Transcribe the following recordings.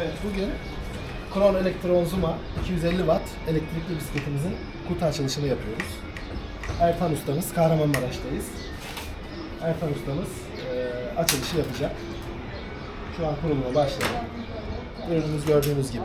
Evet bugün Kron Elektron Zuma 250 Watt elektrikli bisikletimizin kutu açılışını yapıyoruz. Ertan ustamız Kahramanmaraş'tayız. Ertan ustamız eee, açılışı yapacak. Şu an kuruluma başladı. Ürünümüz gördüğünüz gibi.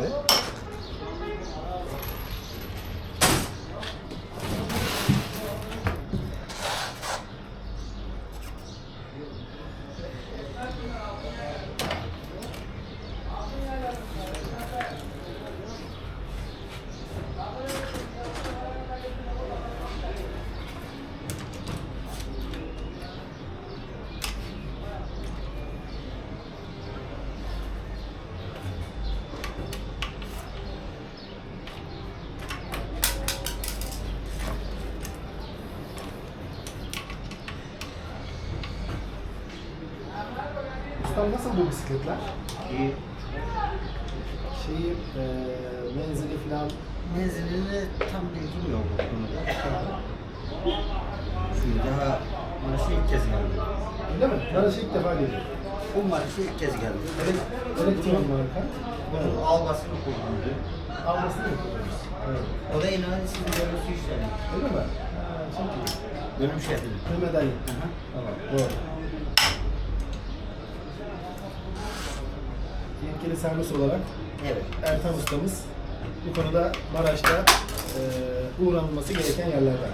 Ustam nasıl bu bisikletler? İyi. Şeyi, eee menzili falan Menzilini tam bilgim yok bu konuda. Çünkü daha Maraş'a ilk kez geldi. öyle mi? Maraş'a ilk defa geliyor. Bu Maraş'a ilk kez geldi. Elek- elektron marka. Bunun algasını kullandı. Almasını mı? Evet. O da inanın sizin görüntüsü işleri. Öyle mi? Ha, çok iyi. Bölüm iyi. Hı hı. Tamam, doğru. Yetkili servis olarak Evet. Ertan ustamız bu konuda Maraş'ta eee uğranılması gereken yerlerden.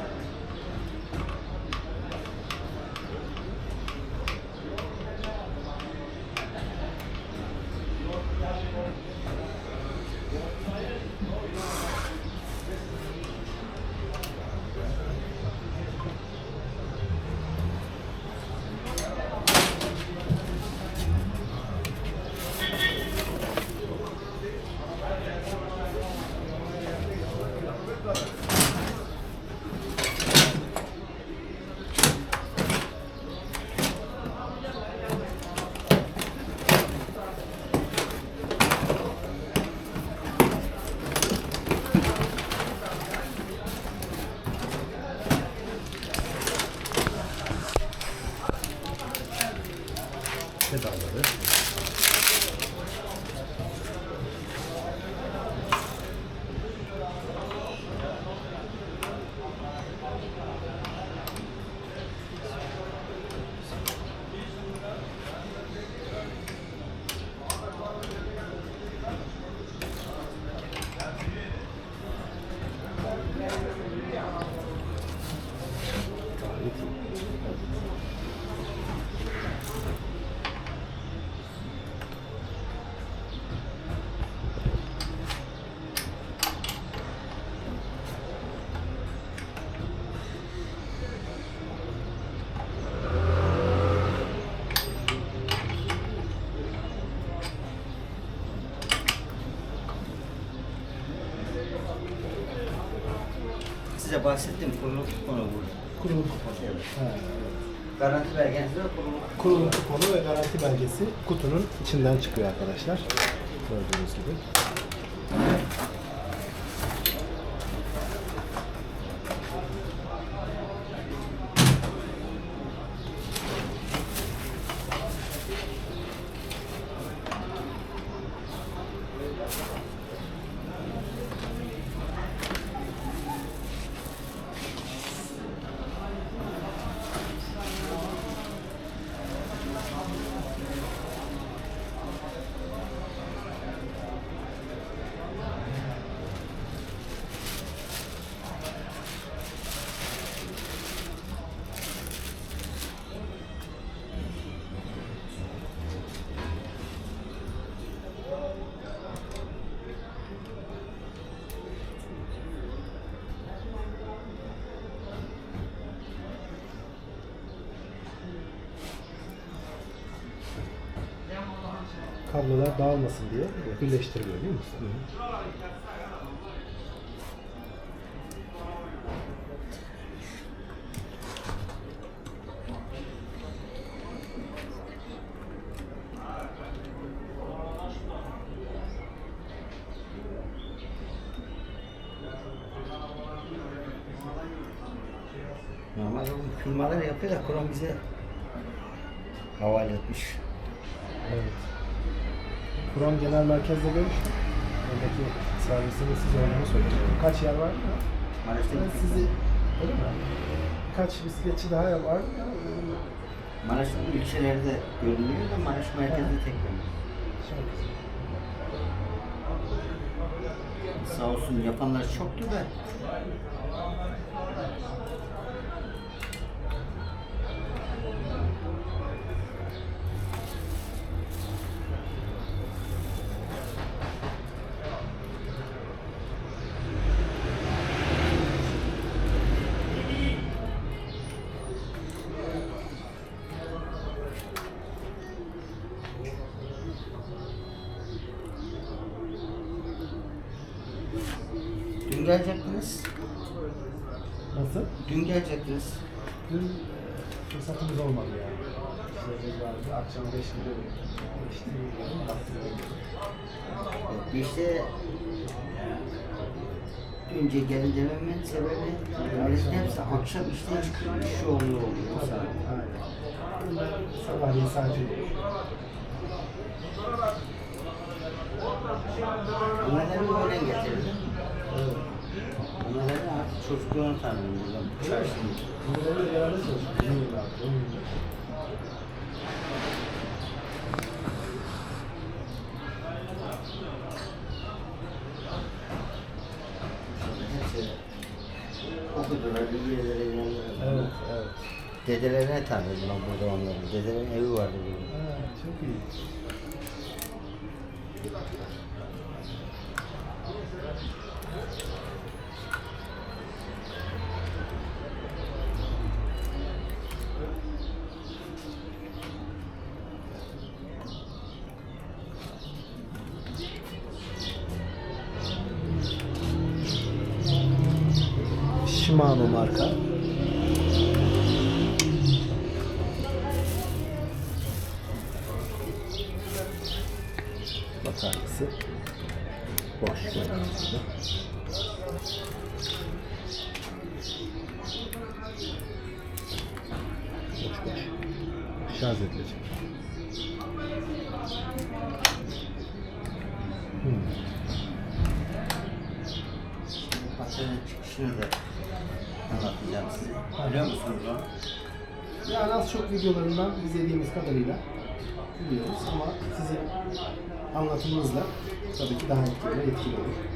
Pedalları. Gayet iyi. Size bahsettiğim kuruluk konu bu. Kurulum Evet. Ha, Garanti belgenizde kuruluk Kurulum kuponu ve garanti belgesi kutunun içinden çıkıyor arkadaşlar. Gördüğünüz gibi. Kablolar dağılmasın diye birleştiriliyor değil mi usta? Normalde bu firmalar yapıyor da Krom bize Merkez'de görüştüm. Oradaki servisinde siz olduğunu söyledi. Kaç yer var mı? Maraş'ta Ben sizi... Öyle mi? Kaç bisikletçi daha var mı? Maraş'ın ilçeleri de görünüyor da Maraş merkezde tek ben. Çok güzel. Sağ olsun yapanlar çoktu da. Gelecektiniz. Nasıl? Dün gelecektiniz. Dün e, fırsatımız olmadı ya. İşlerimiz vardı. Akşam 5 gibi öyle. İşte önce gelin dememin sebebi milletin hepsi akşam işten çıkıyor, iş yoğunluğu oluyor. Aynen. Sabahleyin sadece Onları öyle getirdim. Evet. Çocukluğunu tanıdım buradan çarşının. Bunları bir okudular, bir yerlere inandılar. Evet, evet. Dedelerine tanıdım ben burada onların. Dedelerin evi vardı burada. Ha, çok iyi. Şarj edilecek. Hmm. Pastanın çıkışını da anlatacağım size. Biliyor musunuz onu? Yani az çok videolarından izlediğimiz kadarıyla biliyoruz ama sizin anlatımınızla tabii ki daha etkili, etkili olur.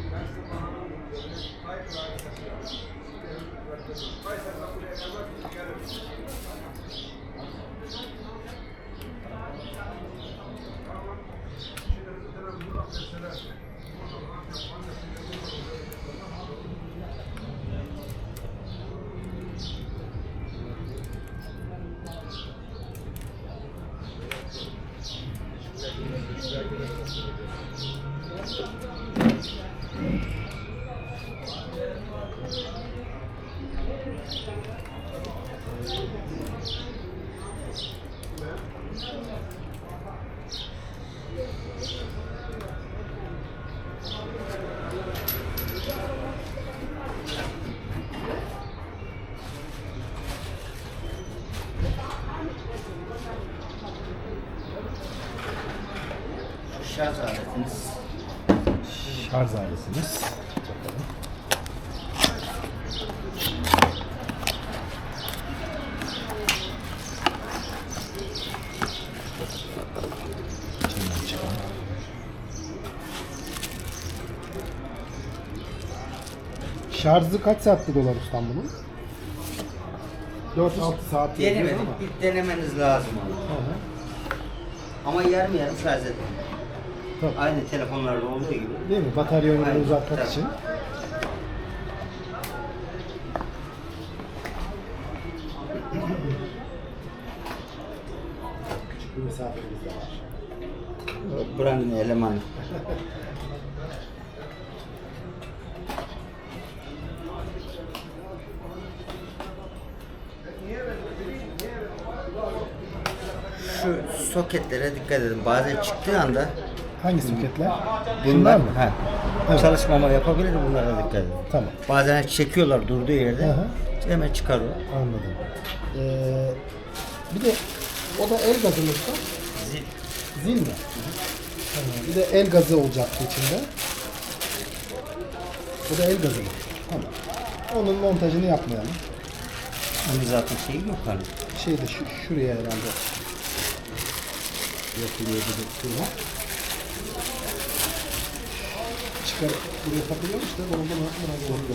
Şu şarj aletiniz. Şarj aletimiz. Bakalım. Şarjı kaç saatte dolar ustam bunun? 4-6 saat Denemedik. ama. Bir denemeniz lazım onu. Hı hı. Ama yarım yarım şarj edin. Tabii. Aynı telefonlarda olduğu gibi. Değil mi? Batarya ömrünü uzatmak tabii. için. Küçük bir mesafemiz de var. Buranın elemanı. Şu soketlere dikkat edin. Bazen çıktığı anda Hangi soketler? bunlar mı? Ha, Evet. çalışmama yapabilir bunlara dikkat edin. Tamam. Bazen çekiyorlar durduğu yerde. Hı. Hemen çıkarıyor. Anladım. Ee, bir de O da el gazı mı? Zil. Zil mi? Tamam. Bir de el gazı olacaktı içinde. Bu da el gazı mı? Tamam. Onun montajını yapmayalım. Onun zaten şeyi yok hani. Şey de şu, şuraya herhalde yapılıyor gibi şuraya. Çıkar buraya takılıyormuş da oldu mu? Oldu.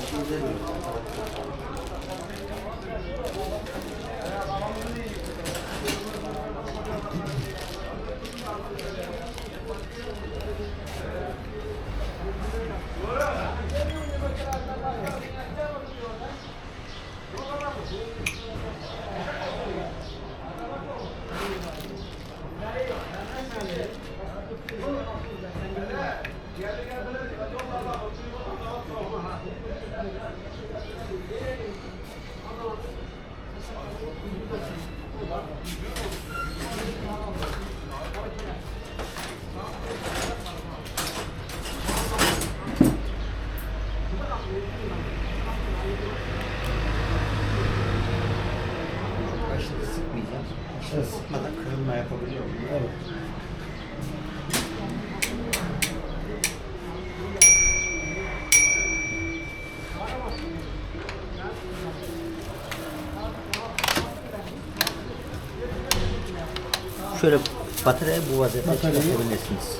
Şöyle bataryayı bu vaziyette Bataryayı- çıkartabilirsiniz.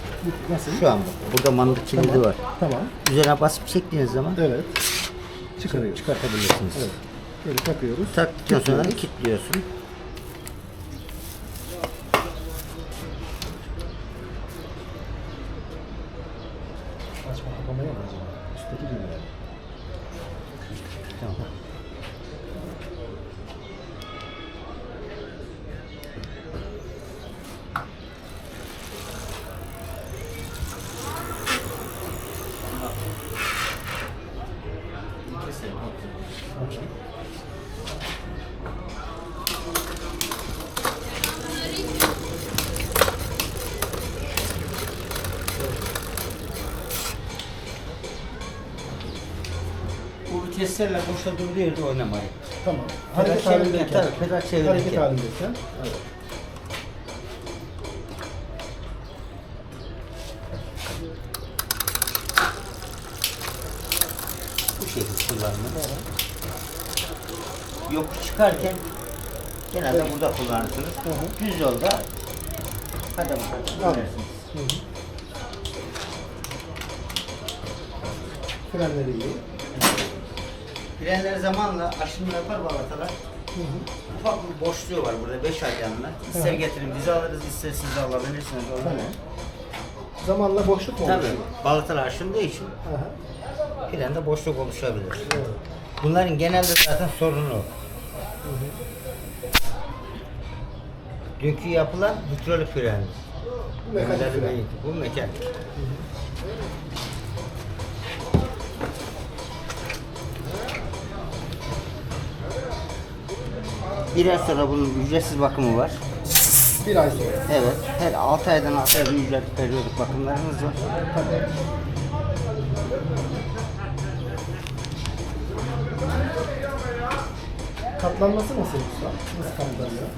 Bu Nasıl? Şu an bak. Burada mandık kilidi Tamam. var. Tamam. Üzerine basıp çektiğiniz zaman Evet. Çıkarıyoruz. çıkartabilirsiniz. Evet. Böyle takıyoruz. Taktıktan sonra Kilitliyoruz. kilitliyorsun. Açma kapama yok acaba. Üstteki yani. Tamam. Viteslerle boşta durduğu yerde oynamayın. Tamam. Pedal Hareket halindeyken. tabii, pedal çevirirken. Hareket halindeyken. Evet. Bu şekilde kullanılır. Yokuş çıkarken genelde burada kullanırsınız. hı. Düz yolda. Hı hı. Frenleri iyi. Frenler zamanla aşınma yapar balatalar. Ufak bir boşluğu var burada 5 ayağında. İster getirin bizi alırız, ister siz de alabilirsiniz. Onu. Tamam. Zamanla boşluk mu Tabii. oluşuyor? Balatalar aşındığı için Aha. frende boşluk oluşabilir. Evet. Bunların genelde zaten sorunu o. Dünkü yapılan hidrolik fren. Bu mekanik fren. Bu mekanik. Bir ay sonra bunun ücretsiz bakımı var. Bir ay sonra. Evet. Her 6 aydan 6 ayda ücretli periyodik bakımlarımız var. Tabii. Katlanması nasıl usta? Nasıl katlanıyor?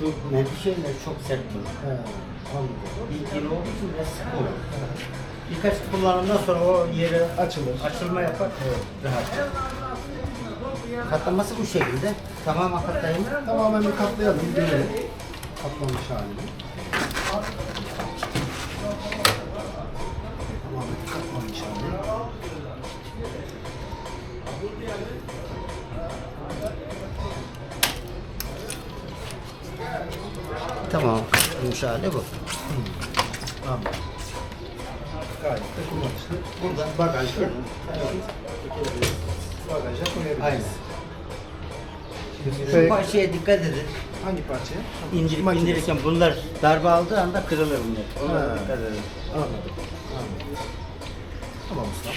Şu menteşeler çok sert olur. He, anladım. Yeni olduğu için biraz sık olur. Birkaç kullanımdan sonra o yeri Açılır. açılma yapar. Rahat. Katlaması bu şekilde. Tamamen katlayayım. Tamamen bir katlayalım, görelim. Katlanmış halini. Tamam. Yumuşak hali bu. Anladım. Gayet de kullanışlı. Burada bagajda. Evet. Bagaja koyabiliriz. Aynen. Bu parçaya dikkat edin. Hangi parçaya? İndirip Makinesi. indirirken bunlar darbe aldığı anda kırılır bunlar. Dikkat edin. Anladım. Anladım. Tamam usta.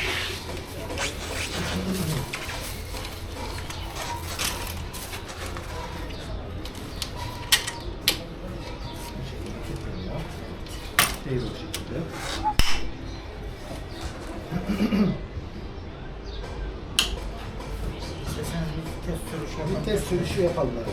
Bu şekilde kilitleniyor. Teyze o şekilde. İsterseniz bir test sürüşü yapalım. Bir test sürüşü yapalım evet.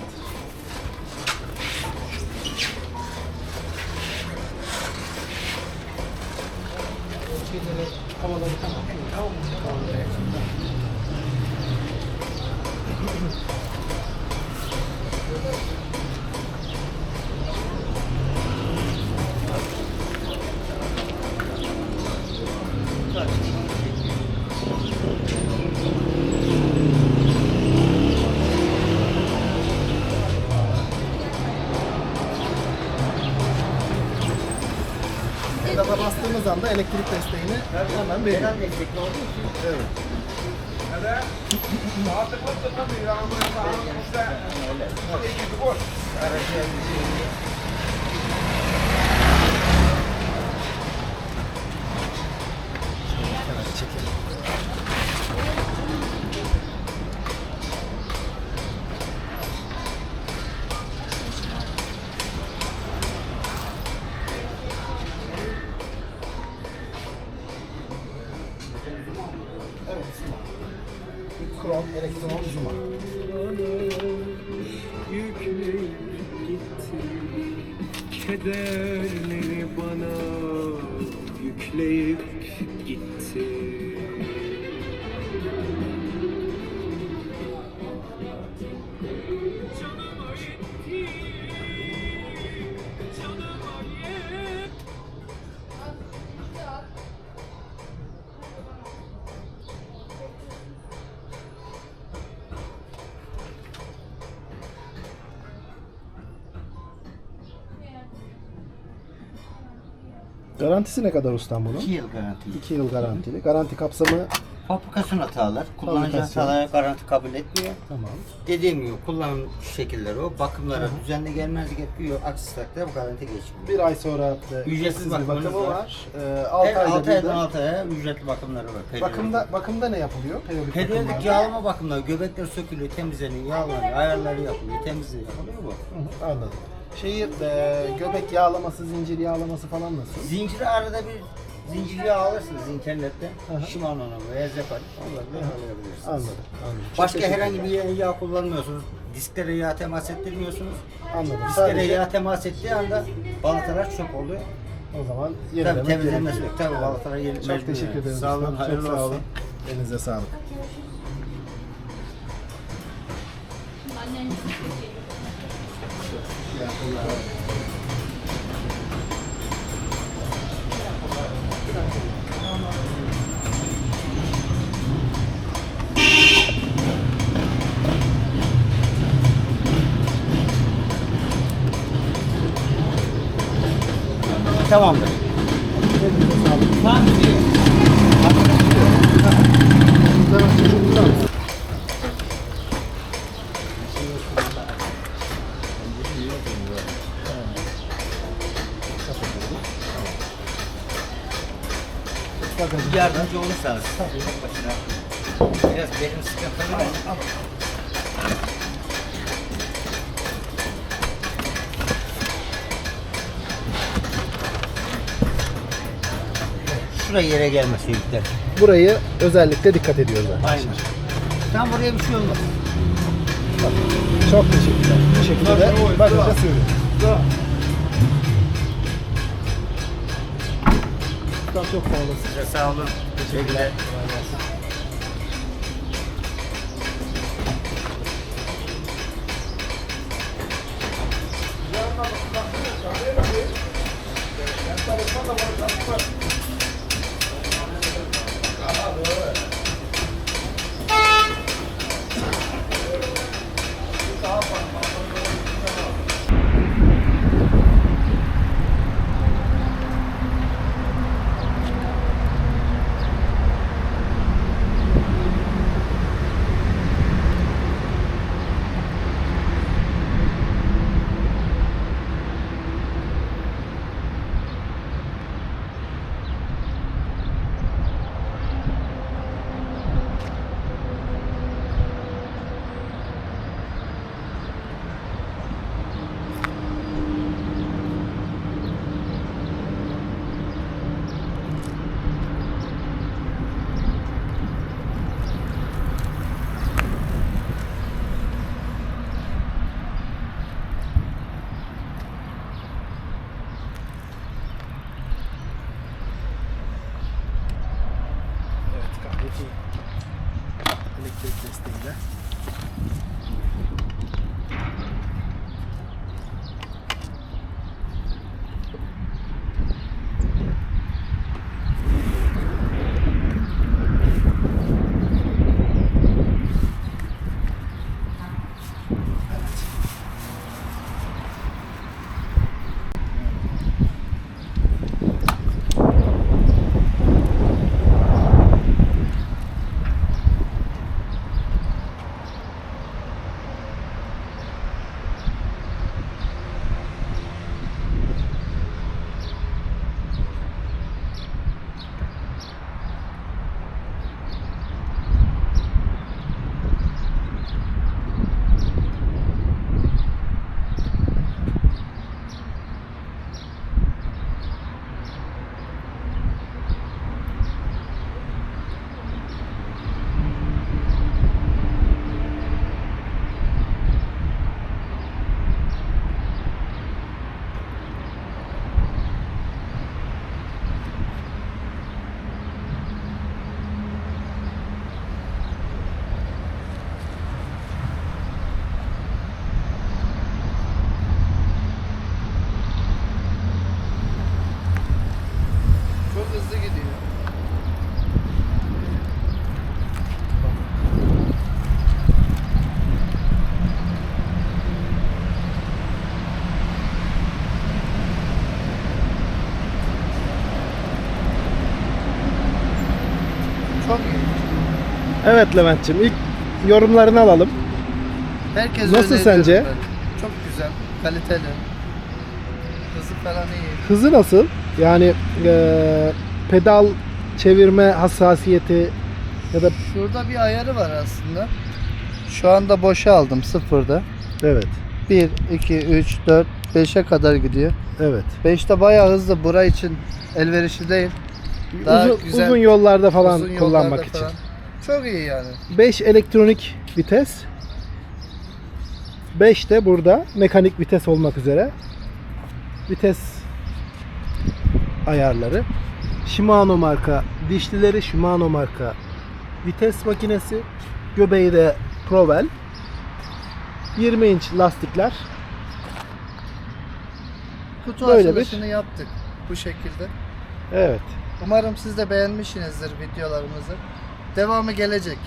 Şeyleri, havaları tamam. Tamam. Tamam. Gaza bastığımız anda elektrik desteğini hemen veriyor. Neden destekli olduğu için. Evet. Kenara Leave. Garantisi ne kadar ustam bunun? 2 yıl garantili. 2 yıl garantili. Garanti kapsamı Fabrikasyon hatalar. Kullanıcı Fabrikasyon. hatalara garanti kabul etmiyor. tamam. Dediğim gibi kullanım şekilleri o. Bakımlara düzenli gelmeniz gerekiyor. Aksi takdirde bu garanti geçmiyor. Bir ay sonra e, Ücretsiz bir bakımınız bakımı var. var. E, 6 Her ayda 6 bir aydan de 6 aya ücretli bakımları var. periyodik. bakımda bakımda ne yapılıyor? Periyodik Periyodik bakımlarda. yağlama bakımları, göbekler sökülüyor, temizleniyor, yağlanıyor, ayarları yapılıyor, temizliği yapılıyor bu. Hı hı, Anladım. Şeyi e, göbek yağlaması, zincir yağlaması falan nasıl? Zinciri arada bir zincir yağı alırsınız internetten. Aha. Shimano'nun veya. Onlarla alabilirsiniz. Anladım. Anladım. Çok Başka teşekkür herhangi ederim. bir yağ kullanmıyorsunuz. Disklere yağ temas ettirmiyorsunuz. Anladım. Disklere Sadece yağ temas ettiği anda balatalar çöp oluyor. o zaman Tabii yenilemek temizlenmesi gerekiyor. yok. Tabii balatalar yeni Çok teşekkür ederim. Sağ olun, ustam. hayırlı Çok sağ olsun. olun. Elinize sağlık. Tamamdır. Elinize sağlık. Tamam. Güzel. Bagajı- Yardımcı olursanız. Tek başına. Biraz benim sıkıntım var. Şuraya yere gelmesin yükler. Burayı özellikle dikkat ediyoruz arkadaşlar. Aynen. Tam buraya bir şey olmaz. Çok teşekkürler. Bu şekilde de bagaja sığıyor. Çok sağ olasın. Sağ olun. Teşekkürler. Kolay Evet Levent'ciğim ilk yorumlarını alalım. Herkes Nasıl öneriyor sence? ben. Çok güzel, kaliteli. Hızı falan iyi. Hızı nasıl? Yani eee, pedal çevirme hassasiyeti ya da Şurada bir ayarı var aslında. Şu anda boşa aldım sıfırda. evet 1, 2, 3, 4, 5'e kadar gidiyor. evet. 5'te bayağı hızlı. Bura için elverişli değil. Daha uzun, güzel, uzun yollarda falan uzun kullanmak yollarda için. falan. Çok iyi yani. 5 elektronik vites. 5 de burada mekanik vites olmak üzere. Vites ayarları. Shimano marka dişlileri Shimano marka vites makinesi. Göbeği de Provel. 20 inç lastikler. Kutu Böyle bir- açılışını yaptık bu şekilde. Evet. Umarım siz de beğenmişsinizdir videolarımızı. Devamı gelecek.